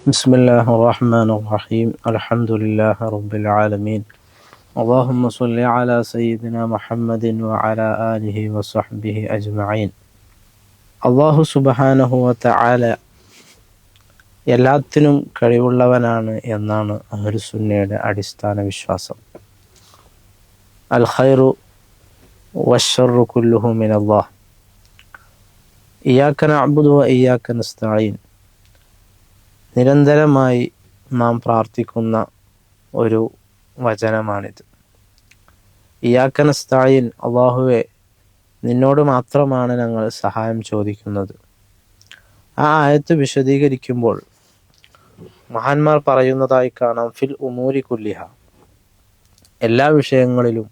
بسم الله الرحمن الرحيم الحمد لله رب العالمين اللهم صل على سيدنا محمد وعلى آله وصحبه أجمعين അള്ളാഹു സുബഹാനഹു വതആല എല്ലാത്തിനും കഴിവുള്ളവനാണ് എന്നാണ് അഹ്ലുസുന്നയുടെ അടിസ്ഥാന വിശ്വാസം അൽ ഖൈറു വഷറു കുല്ലുഹു മിൻ അള്ളാഹ് ഇയാക്ക നഅ്ബുദു വ ഇയാക്ക നസ്തഈൻ നിരന്തരമായി നാം പ്രാർത്ഥിക്കുന്ന ഒരു വചനമാണിത്. ഇയാക്ക നസ്തഈൻ അള്ളാഹുവെ നിന്നോട് മാത്രമാണ് ഞങ്ങൾ സഹായം ചോദിക്കുന്നത്. ആ ആയത്ത് വിശദീകരിക്കുമ്പോൾ മഹാന്മാർ പറയുന്നതായി കാണാം ഫിൽ ഉമൂരി കുല്ലിഹ. എല്ലാ വിഷയങ്ങളിലും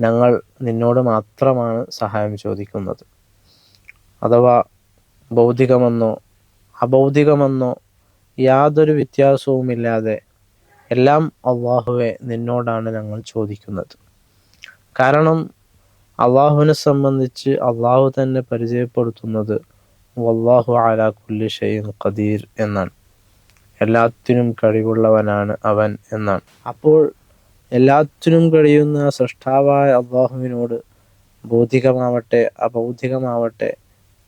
ഞങ്ങൾ നിന്നോട് മാത്രമാണ് സഹായം ചോദിക്കുന്നത്. അഥവാ ഭൗതികമെന്നോ അഭൗതികമെന്നോ യാതൊരു വ്യത്യാസവുമില്ലാതെ എല്ലാം അള്ളാഹുവെ നിന്നോടാണ് ഞങ്ങൾ ചോദിക്കുന്നത്. കാരണം അള്ളാഹുവിനെ സംബന്ധിച്ച് അള്ളാഹു തന്നെ പരിചയപ്പെടുത്തുന്നത് വല്ലാഹു അലാ കുല്ലി ഷൈൻ ഖദീർ എന്നാണ്. എല്ലാത്തിനും കഴിവുള്ളവനാണ് അവൻ എന്നാണ്. അപ്പോൾ എല്ലാത്തിനും കഴിയുന്ന സൃഷ്ടാവായ അള്ളാഹുവിനോട് ഭൗതികമാവട്ടെ അബൗദ്ധികമാവട്ടെ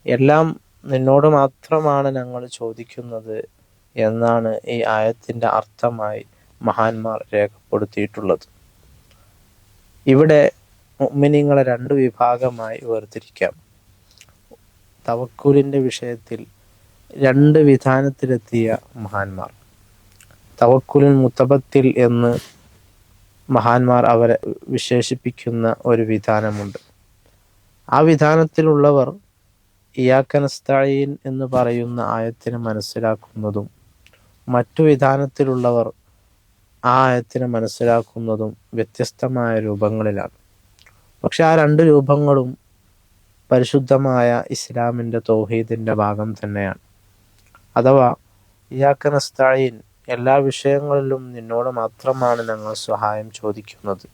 എല്ലാം നിന്നോട് മാത്രമാണ് ഞങ്ങൾ ചോദിക്കുന്നത് എന്നാണ് ഈ ആയത്തിന്റെ അർത്ഥമായി മഹാന്മാർ രേഖപ്പെടുത്തിയിട്ടുള്ളത്. ഇവിടെ മുഅ്മിനീങ്ങളെ രണ്ട് വിഭാഗമായി വേർതിരിക്കാം. തവക്കുലിന്റെ വിഷയത്തിൽ രണ്ട് വിധാനത്തിലെത്തിയ മഹാന്മാർ. തവക്കുലിൻ മുത്തബത്തിൽ എന്ന് മഹാന്മാർ അവരെ വിശേഷിപ്പിക്കുന്ന ഒരു വിധാനമുണ്ട്. ആ വിധാനത്തിലുള്ളവർ ഇയാക്കനസ്തഈൻ എന്ന് പറയുന്ന ആയത്തിനെ മനസ്സിലാക്കുന്നതും മറ്റു വിധാനത്തിലുള്ളവർ ആ ആയത്തിനെ മനസ്സിലാക്കുന്നതും വ്യത്യസ്തമായ രൂപങ്ങളിലാണ്. പക്ഷെ ആ രണ്ട് രൂപങ്ങളും പരിശുദ്ധമായ ഇസ്ലാമിന്റെ തൗഹീദിന്റെ ഭാഗം തന്നെയാണ്. അഥവാ ഇയാക്കനസ്തായിൻ എല്ലാ വിഷയങ്ങളിലും നിന്നോട് മാത്രമാണ് ഞങ്ങൾ സഹായം ചോദിക്കുന്നത്.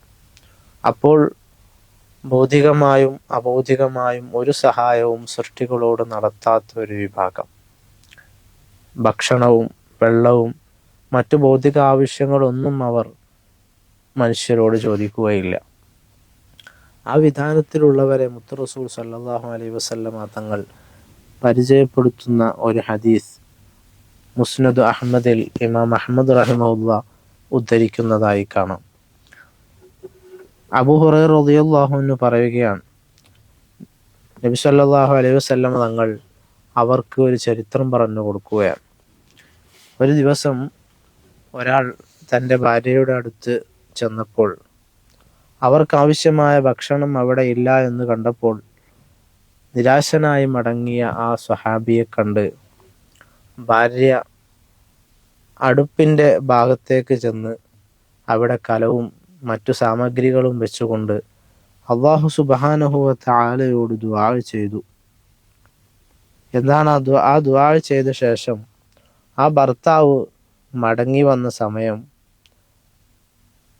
അപ്പോൾ ഭൗതികമായും അഭൗതികമായും ഒരു സഹായവും സൃഷ്ടികളോട് നടത്താത്ത ഒരു വിഭാഗം. ഭക്ഷണവും വെള്ളവും മറ്റു ഭൗതിക ആവശ്യങ്ങളൊന്നും അവർ മനുഷ്യരോട് ചോദിക്കുകയില്ല. ആ വിധാനത്തിലുള്ളവരെ മുത്തു റസൂൽ സല്ലാഹു അലൈ വസല്ലമ തങ്ങൾ പരിചയപ്പെടുത്തുന്ന ഒരു ഹദീസ് മുസ്നദ് അഹമ്മദിൽ ഇമാം അഹമ്മദ് റഹിമുല്ല ഉദ്ധരിക്കുന്നതായി കാണാം. അബു ഹുറൈർ എന്ന് പറയുകയാണ് നബി സല്ലല്ലാഹു അലൈഹി വസല്ലമ തങ്ങൾ അവർക്ക് ഒരു ചരിത്രം പറഞ്ഞു കൊടുക്കുകയാണ്. ഒരു ദിവസം ഒരാൾ തന്റെ ഭാര്യയുടെ അടുത്ത് ചെന്നപ്പോൾ അവർക്കാവശ്യമായ ഭക്ഷണം അവിടെ ഇല്ല എന്ന് കണ്ടപ്പോൾ നിരാശനായി മടങ്ങിയ ആ സ്വഹാബിയെ കണ്ട് ഭാര്യ അടുപ്പിന്റെ ഭാഗത്തേക്ക് ചെന്ന് അവിടെ കലവും മറ്റു സാമഗ്രികളും വെച്ചുകൊണ്ട് അള്ളാഹു സുബാനഹുവ താലയോട് ദുആ ചെയ്തു. എന്താണ് ആ ദുആ ചെയ്ത ശേഷം ആ ഭർത്താവ് മടങ്ങി വന്ന സമയം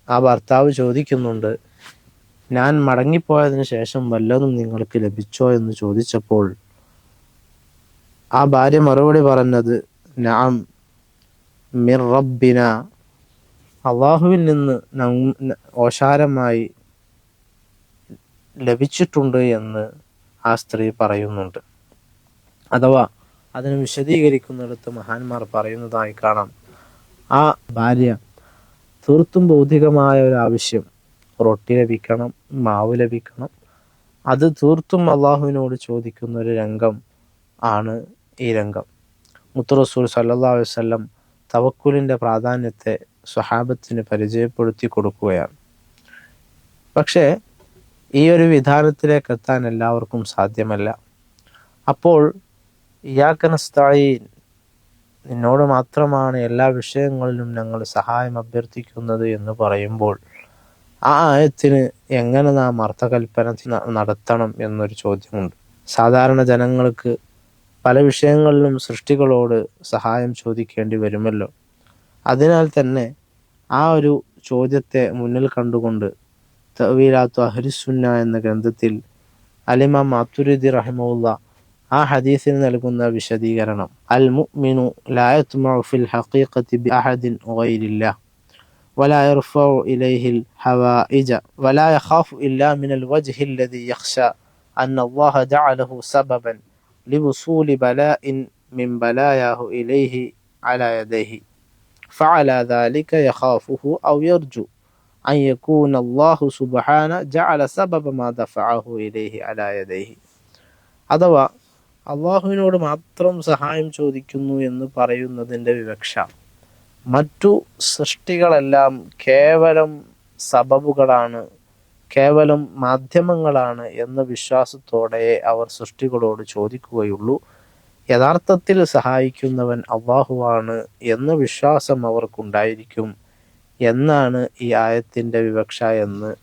ആ ഭർത്താവ് ചോദിക്കുന്നുണ്ട് ഞാൻ മടങ്ങിപ്പോയതിനു ശേഷം വല്ലതും നിങ്ങൾക്ക് ലഭിച്ചോ? എന്ന് ചോദിച്ചപ്പോൾ ആ ഭാര്യ മറുപടി പറഞ്ഞത് നാം മിർ റബ്ബിന. അള്ളാഹുവിൽ നിന്ന് ഓശാരമായി ലഭിച്ചിട്ടുണ്ട് എന്ന് ആ സ്ത്രീ പറയുന്നുണ്ട്. അഥവാ അതിനെ വിശദീകരിക്കുന്നിടത്ത് മഹാന്മാർ പറയുന്നതായി കാണാം. ആ ഭാര്യ തീർത്തും ഭൗതികമായ ഒരു ആവശ്യം. റൊട്ടി ലഭിക്കണം മാവ് ലഭിക്കണം. അത് തീർത്തും അള്ളാഹുവിനോട് ചോദിക്കുന്ന ഒരു രംഗം ആണ് ഈ രംഗം. മുത്തു റസൂൽ സല്ലാ വല്ലം തവക്കുലിന്റെ പ്രാധാന്യത്തെ സ്വഹാബത്തിന് പരിചയപ്പെടുത്തി കൊടുക്കുകയാണ്. പക്ഷേ ഈ ഒരു വിധാനത്തിലേക്ക് എത്താൻ എല്ലാവർക്കും സാധ്യമല്ല. അപ്പോൾ ഇയാക്കനസ്തായി നിന്നോട് മാത്രമാണ് എല്ലാ വിഷയങ്ങളിലും ഞങ്ങൾ സഹായം അഭ്യർത്ഥിക്കുന്നത് എന്ന് പറയുമ്പോൾ ആ ആയത്തിന് എങ്ങനെ നാം അർത്ഥകൽപ്പന നടത്തണം എന്നൊരു ചോദ്യമുണ്ട്. സാധാരണ ജനങ്ങൾക്ക് പല വിഷയങ്ങളിലും സൃഷ്ടികളോട് സഹായം ചോദിക്കേണ്ടി വരുമല്ലോ. അതിനാൽ തന്നെ ആ ഒരു ചോദ്യത്തെ മുന്നിൽ കണ്ടുകൊണ്ട് തവീലാത്തു അഹരിസുന്ന എന്ന ഗ്രന്ഥത്തിൽ അലിമ മാത്തുരുദ്ദി റഹിമുല്ല ആ ഹദീസിന് നൽകുന്ന വിശദീകരണം അൽ മുഅ്മിനു ലാ യത്മഉ ഫിൽ ഹഖീഖത്തി ബി അഹദിൻ ഗൈരില്ലാ ولا يرفع إليه الحوائج ولا يخاف إلا من الوجه الذي يخشى أن الله جعله سببا لوصول بلاء من بلاياه إليه على يديه فعلى ذلك يخافه أو يرجو أن يكون الله سبحانه جعل سبب ما دفعه إليه على يديه അഥവാ അള്ളാഹുവിനോട് മാത്രം സഹായം ചോദിക്കുന്നു എന്ന് പറയുന്നതിന്റെ വിവക്ഷ. മറ്റു സൃഷ്ടികളെല്ലാം കേവലം സബബുകളാണ് കേവലം മാധ്യമങ്ങളാണ് എന്ന വിശ്വാസത്തോടെ അവർ സൃഷ്ടികളോട് ചോദിക്കുകയുള്ളൂ. യഥാർത്ഥത്തിൽ സഹായിക്കുന്നവൻ അള്ളാഹുവാണ് എന്ന വിശ്വാസം അവർക്കുണ്ടായിരിക്കും എന്നാണ് ഈ ആയത്തിന്റെ വിവക്ഷ എന്ന്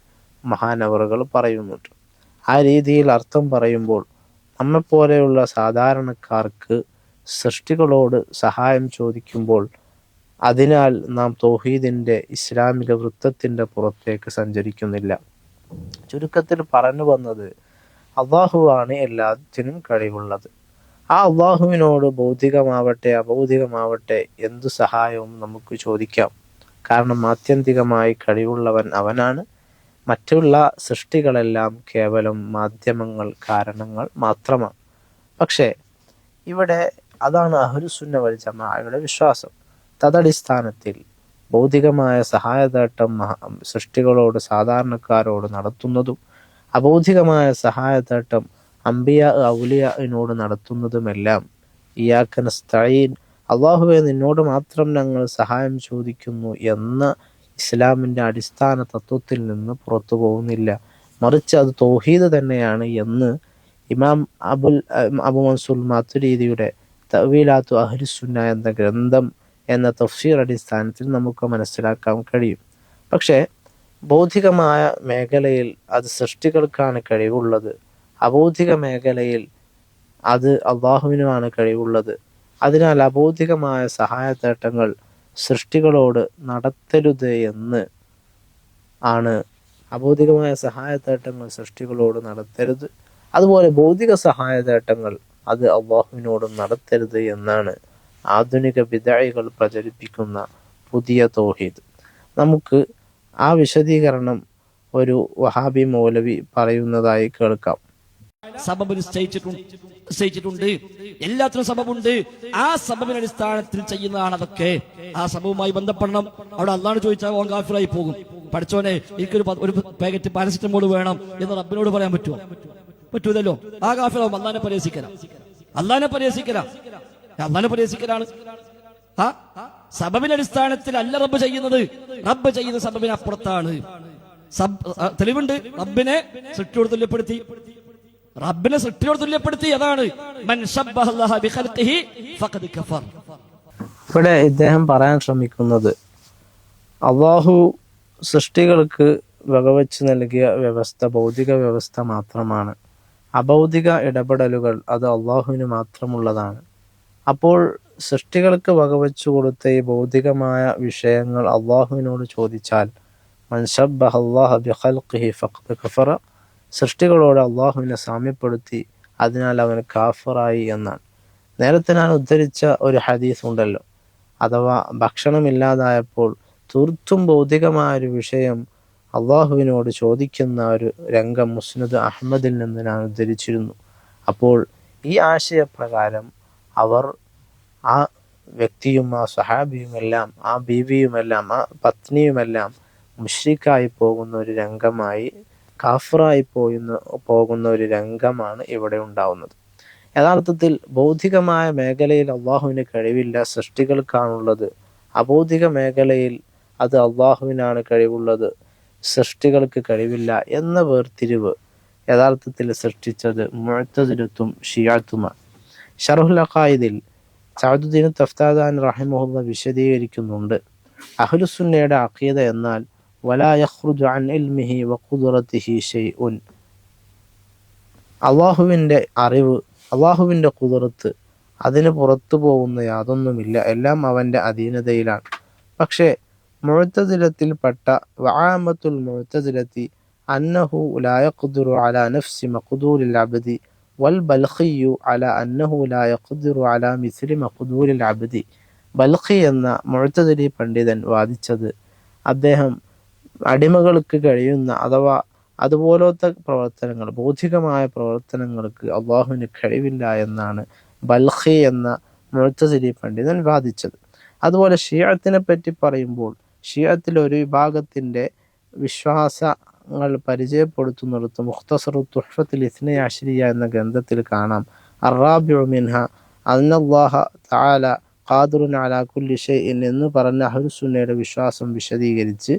മഹാനവറുകൾ പറയുന്നുണ്ട്. ആ രീതിയിൽ അർത്ഥം പറയുമ്പോൾ നമ്മെപ്പോലെയുള്ള സാധാരണക്കാർക്ക് സൃഷ്ടികളോട് സഹായം ചോദിക്കുമ്പോൾ അതിനാൽ നാം തൗഹീദിന്റെ ഇസ്ലാമിക വൃത്തത്തിന്റെ പുറത്തേക്ക് സഞ്ചരിക്കുന്നില്ല. ചുരുക്കത്തിൽ പറഞ്ഞു വന്നത് അള്ളാഹുവാണ് എല്ലാത്തിനും കഴിവുള്ളത്. ആ അള്ളാഹുവിനോട് ഭൗതികമാവട്ടെ അഭൗതികമാവട്ടെ എന്തു സഹായവും നമുക്ക് ചോദിക്കാം. കാരണം ആത്യന്തികമായി കഴിവുള്ളവൻ അവനാണ്. മറ്റുള്ള സൃഷ്ടികളെല്ലാം കേവലം മാധ്യമങ്ങൾ കാരണങ്ങൾ മാത്രമാണ്. പക്ഷേ ഇവിടെ അതാണ് അഹുരുസുന്ന വൽ ജമാഅയുടെ വിശ്വാസം. തദടിസ്ഥാനത്തിൽ ഭൗതികമായ സഹായതേട്ടം സൃഷ്ടികളോട് സാധാരണക്കാരോട് നടത്തുന്നതും അബൗദ്ധികമായ സഹായതേട്ടം അംബിയ ഔലിയനോട് നടത്തുന്നതുമെല്ലാം ഇയാക്കൻ സ്തഴീൻ അള്ളാഹുവെ നിന്നോട് മാത്രം ഞങ്ങൾ സഹായം ചോദിക്കുന്നു എന്ന ഇസ്ലാമിന്റെ അടിസ്ഥാന തത്വത്തിൽ നിന്ന് പുറത്തു പോകുന്നില്ല. മറിച്ച് അത് തൗഹീദ് തന്നെയാണ് എന്ന് ഇമാം അബുൽ അബു മൻസുൽ മാത്തുരീതിയുടെ തവീലാത്തു അഹ്ലുസുന്ന എന്ന ഗ്രന്ഥം എന്ന തഫ്സീർ അടിസ്ഥാനത്തിൽ നമുക്ക് മനസ്സിലാക്കാൻ കഴിയും. പക്ഷേ ബൗദ്ധികമായ മേഖലയിൽ അത് സൃഷ്ടികൾക്കാണ് കഴിവുള്ളത്. അബൗദ്ധിക മേഖലയിൽ അത് അള്ളാഹുവിനുമാണ് കഴിവുള്ളത്. അതിനാൽ അബൗദ്ധികമായ സഹായത്തേട്ടങ്ങൾ സൃഷ്ടികളോട് നടത്തരുത് എന്ന് ആണ് അഭൗതികമായ സഹായതേട്ടങ്ങൾ സൃഷ്ടികളോട് നടത്തരുത്. അതുപോലെ ഭൗതിക സഹായതേട്ടങ്ങൾ അത് അള്ളാഹുവിനോടും നടത്തരുത് എന്നാണ് ആധുനിക വിദായികൾ പ്രചരിപ്പിക്കുന്ന പുതിയ തോഹീദ്. നമുക്ക് ആ വിശദീകരണം ഒരു വഹാബി മൗലവി പറയുന്നതായി കേൾക്കാം. നിശ്ചയിച്ചിട്ടുണ്ട് എല്ലാത്തിനും സബബുണ്ട് ആ സബബിന്റെ അടിസ്ഥാനത്തിൽ ചെയ്യുന്നതാണ് അതൊക്കെ. ആ സബബുമായി ബന്ധപ്പെടണം. അവിടെ അള്ളാണ് ചോദിച്ചാൽ ഓൻ കാഫിറായി പോകും. പഠിച്ചോനെ എനിക്കൊരു ഒരു പാക്കറ്റ് പാരസിറ്റമോൾ വേണം എന്ന് റബ്ബിനോട് പറയാൻ പറ്റുമോ? പറ്റൂലല്ലോ. ആ കാഫിറാവും അള്ളാനെ പരിഹസിക്കല. അള്ളാനെ പരിഹസിക്കല. അള്ളാനെ പരിഹസിക്കലാണ്. ആ? സബബിന്റെ അടിസ്ഥാനത്തിൽ അല്ല റബ്ബ് ചെയ്യുന്നത്. റബ്ബ് ചെയ്യുന്ന സബബിന് അപ്പുറത്താണ്. തെളിവുണ്ട്. റബ്ബിനെ സൃഷ്ടിയോട് തുല്യപ്പെടുത്തി റബ്ബിനെ സൃഷ്ടിയോട് തുല്യപ്പെടുത്തി അതാണ്. ഇവിടെ ഇദ്ദേഹം പറയാൻ ശ്രമിക്കുന്നത് അള്ളാഹു സൃഷ്ടികൾക്ക് വകവെച്ച് നൽകിയ വ്യവസ്ഥ ഭൗതിക വ്യവസ്ഥ മാത്രമാണ്. അഭൗതിക ഇടപെടലുകൾ അത് അള്ളാഹുവിന് മാത്രമുള്ളതാണ്. അപ്പോൾ സൃഷ്ടികൾക്ക് വകവെച്ചു കൊടുത്ത ഈ ഭൗതികമായ വിഷയങ്ങൾ അള്ളാഹുവിനോട് ചോദിച്ചാൽ മൻഷബ്ബഹ അല്ലാഹ ബിഖൽഖിഹി ഫഖദ് കഫറ സൃഷ്ടികളോട് അള്ളാഹുവിനെ സാമ്യപ്പെടുത്തി അതിനാൽ അവൻ കാഫറായി എന്നാണ്. നേരത്തെ ഞാൻ ഉദ്ധരിച്ച ഒരു ഹദീസ് ഉണ്ടല്ലോ. അഥവാ ഭക്ഷണമില്ലാതായപ്പോൾ തീർത്തും ഭൗതികമായ ഒരു വിഷയം അള്ളാഹുവിനോട് ചോദിക്കുന്ന ഒരു രംഗം മുസ്നദ് അഹമ്മദിൽ നിന്ന് ഞാൻ ഉദ്ധരിച്ചിരുന്നു. അപ്പോൾ ഈ ആശയപ്രകാരം അവർ ആ വ്യക്തിയും ആ സഹാബിയുമെല്ലാം ആ ബീവിയുമെല്ലാം ആ പത്നിയുമെല്ലാം മുഷ്രിക്കായി പോകുന്ന ഒരു രംഗമായി കാഫറായി പോയുന്ന പോകുന്ന ഒരു രംഗമാണ് ഇവിടെ ഉണ്ടാവുന്നത്. യഥാർത്ഥത്തിൽ ബൗദ്ധികമായ മേഖലയിൽ അള്ളാഹുവിന് കഴിവില്ല സൃഷ്ടികൾക്കാണുള്ളത്. അബൗദ്ധിക മേഖലയിൽ അത് അള്ളാഹുവിനാണ് കഴിവുള്ളത് സൃഷ്ടികൾക്ക് കഴിവില്ല എന്ന വേർതിരിവ് യഥാർത്ഥത്തിൽ സൃഷ്ടിച്ചത് മുഴത്തതിരത്തും ഷിയാത്തുമാണ്. ഷറുഹുൽ അഖായിദിൽ സഅദുദ്ദീൻ തഫ്താദാൻ റഹിമുള്ള വിശദീകരിക്കുന്നുണ്ട്. അഹ്ലുസുന്നയുടെ അഖീദ എന്നാൽ വലാ യഖ്റുജു അൻ ഇൽമിഹി വഖുദ്റതിഹി ഷൈഉൻ അള്ളാഹുവിന്റെ അറിവ് അള്ളാഹുവിന്റെ കുതിർത്ത് അതിന് പുറത്തു പോകുന്ന യാതൊന്നുമില്ല. എല്ലാം അവന്റെ അധീനതയിലാണ്. പക്ഷേ മുഴത്തതിലത്തിൽപ്പെട്ട വആമത്തുൽ മുഴത്തതിലത്തി അന്നഹു ലായഖുദുറു അലാ നഫ്സി മഖ്ദൂരിൽ അബദി വൽ ബൽഖിയു അല അന്നഹു ലാ യഖ്ദിറു അല മിസ്ലി മഖ്ദൂരിൽ അബ്ദി. ബൽഖി എന്ന മുഴത്തതിരി പണ്ഡിതൻ വാദിച്ചത് അദ്ദേഹം അടിമകൾക്ക് കഴിയുന്ന അഥവാ അതുപോലത്തെ പ്രവർത്തനങ്ങൾ ബൗദ്ധികമായ പ്രവർത്തനങ്ങൾക്ക് അള്ളാഹുവിന് കഴിവില്ല എന്നാണ് ബൽഹി എന്ന മുഴത്തതിരി പണ്ഡിതൻ വാദിച്ചത്. അതുപോലെ ഷീഅത്തിനെ പറ്റി പറയുമ്പോൾ ഷിയത്തിലെ ഒരു വിഭാഗത്തിന്റെ വിശ്വാസങ്ങൾ പരിചയപ്പെടുത്തുന്നിടത്ത് മുഖ്തസറു തുഹഫത്തിൽ ഇസ്നെ എന്ന ഗ്രന്ഥത്തിൽ കാണാം. അറാബിഉ മിൻഹ അന്നല്ലാഹ തആല ഖാദിറുൻ അലാ കുല്ലി എന്ന് പറഞ്ഞ അഹുസുന്നയുടെ വിശ്വാസം വിശദീകരിച്ച്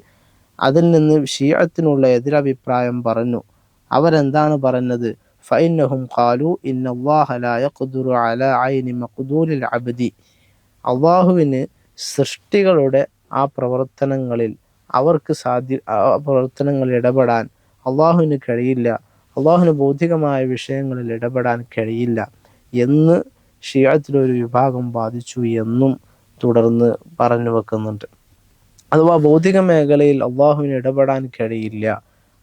അതിൽ നിന്ന് ഷിയത്തിനുള്ള എതിരഭിപ്രായം പറഞ്ഞു. അവരെന്താണ് പറഞ്ഞത്? ഫൈനഹും ഖാലു ഇന്നല്ലാഹ ലാ യഖ്ദിറു അലാ ഐനി മഖ്ദൂരിൽ അബ്ദി. അള്ളാഹുവിന് സൃഷ്ടികളുടെ ആ പ്രവർത്തനങ്ങളിൽ അവർക്ക് സാധ്യ പ്രവർത്തനങ്ങളിൽ ഇടപെടാൻ അള്ളാഹുവിന് കഴിയില്ല. അള്ളാഹുവിന് ഭൗതികമായ വിഷയങ്ങളിൽ ഇടപെടാൻ കഴിയില്ല എന്ന് ഷിയാത്തിലൊരു വിഭാഗം ബാധിച്ചു എന്നും തുടർന്ന് പറഞ്ഞു വെക്കുന്നുണ്ട്. അഥവാ ഭൗതിക മേഖലയിൽ അള്ളാഹുവിന് ഇടപെടാൻ കഴിയില്ല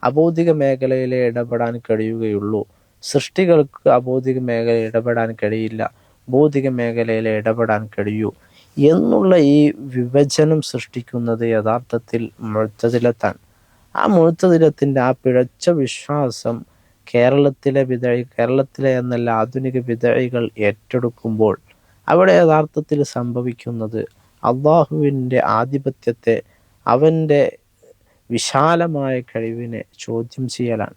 അഭൗതിക മേഖലയിലെ ഇടപെടാൻ കഴിയുകയുള്ളൂ. സൃഷ്ടികൾക്ക് അഭൗതിക മേഖലയിൽ ഇടപെടാൻ കഴിയില്ല ഭൗതിക മേഖലയിലെ ഇടപെടാൻ കഴിയൂ എന്നുള്ള ഈ വിഭജനം സൃഷ്ടിക്കുന്നത് യഥാർത്ഥത്തിൽ മുഴുത്തതിലെത്താണ് ആ മുഴുത്തതിലത്തിന്റെ ആ പിഴച്ച വിശ്വാസം കേരളത്തിലെ വിതഴി കേരളത്തിലെ എന്നല്ല ആധുനിക വിതഴികൾ ഏറ്റെടുക്കുമ്പോൾ അവിടെ യഥാർത്ഥത്തിൽ സംഭവിക്കുന്നത് അള്ളാഹുവിന്റെ ആധിപത്യത്തെ അവന്റെ വിശാലമായ കഴിവിനെ ചോദ്യം ചെയ്യലാണ്.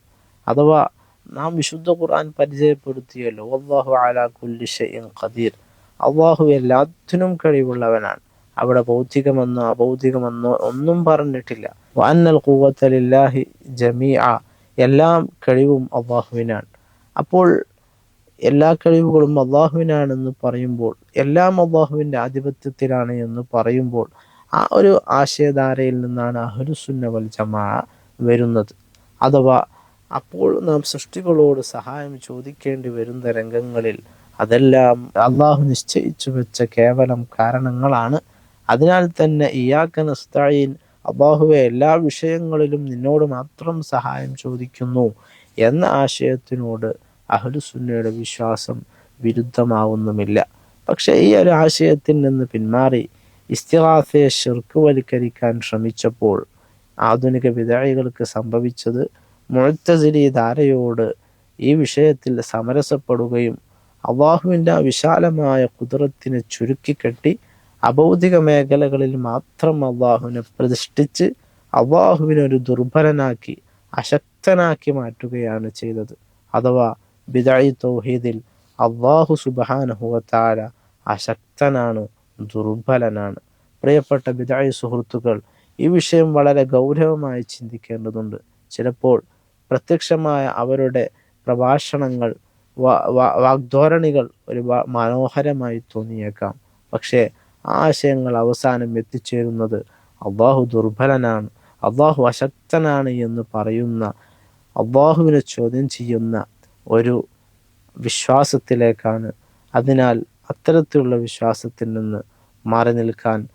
അഥവാ നാം വിശുദ്ധ ഖുർആൻ പരിചയപ്പെടുത്തിയല്ലോ അള്ളാഹു അലാ കുല്ലി ഇൻ ഖദീർ. അള്ളാഹു എല്ലാത്തിനും കഴിവുള്ളവനാണ്. അവിടെ ഭൗതികമെന്നോ അഭൗതികമെന്നോ ഒന്നും പറഞ്ഞിട്ടില്ല. വാന്നൽ കൂവത്തലില്ലാഹി ജമീഅ. എല്ലാം കഴിവും അള്ളാഹുവിനാണ്. അപ്പോൾ എല്ലാ കഴിവുകളും അള്ളാഹുവിനാണെന്ന് പറയുമ്പോൾ എല്ലാം അള്ളാഹുവിന്റെ ആധിപത്യത്തിലാണ് എന്ന് പറയുമ്പോൾ ആ ഒരു ആശയധാരയിൽ നിന്നാണ് അഹുരുസുന്ന വൽ ജമാ വരുന്നത്. അഥവാ അപ്പോൾ നാം സൃഷ്ടികളോട് സഹായം ചോദിക്കേണ്ടി വരുന്ന രംഗങ്ങളിൽ അതെല്ലാം അള്ളാഹു നിശ്ചയിച്ചു വെച്ച കേവലം കാരണങ്ങളാണ്. അതിനാൽ തന്നെ ഇയാക്ക നസ്തായിൻ അള്ളാഹുവെ എല്ലാ വിഷയങ്ങളിലും നിന്നോട് മാത്രം സഹായം ചോദിക്കുന്നു എന്ന ആശയത്തിനോട് അഹ്ലുസുന്നയുടെ വിശ്വാസം വിരുദ്ധമാവുന്നുമില്ല. പക്ഷെ ഈ ഒരു ആശയത്തിൽ നിന്ന് പിന്മാറി ഇസ്തിഹാസയെ ഷിർക്കുവൽക്കരിക്കാൻ ശ്രമിച്ചപ്പോൾ ആധുനിക വിദായികൾക്ക് സംഭവിച്ചത് മുഴത്തസിലി ധാരയോട് ഈ വിഷയത്തിൽ സമരസപ്പെടുകയും അള്ളാഹുവിന്റെ വിശാലമായ കുതിരത്തിനെ ചുരുക്കിക്കെട്ടി അഭൗതിക മേഖലകളിൽ മാത്രം അള്ളാഹുവിനെ പ്രതിഷ്ഠിച്ച് അള്ളാഹുവിനെ ഒരു ദുർബലനാക്കി അശക്തനാക്കി മാറ്റുകയാണ് ചെയ്തത്. അഥവാ ബിദായി തൗഹീദിൽ അള്ളാഹു സുബാനഹുവത്താര അശക്തനാണ് ദുർബലനാണ്. പ്രിയപ്പെട്ട ബിദായി സുഹൃത്തുക്കൾ ഈ വിഷയം വളരെ ഗൗരവമായി ചിന്തിക്കേണ്ടതുണ്ട്. ചിലപ്പോൾ പ്രത്യക്ഷമായ അവരുടെ പ്രഭാഷണങ്ങൾ വാഗ്ധോരണികൾ ഒരു മനോഹരമായി തോന്നിയേക്കാം. പക്ഷേ ആ ആശയങ്ങൾ അവസാനം എത്തിച്ചേരുന്നത് അള്ളാഹു ദുർബലനാണ് അള്ളാഹു അശക്തനാണ് എന്ന് പറയുന്ന അള്ളാഹുവിനെ ചോദ്യം ചെയ്യുന്ന ഒരു വിശ്വാസത്തിലേക്കാണ്. അതിനാൽ അത്തരത്തിലുള്ള വിശ്വാസത്തിൽ നിന്ന് മാറി നിൽക്കാൻ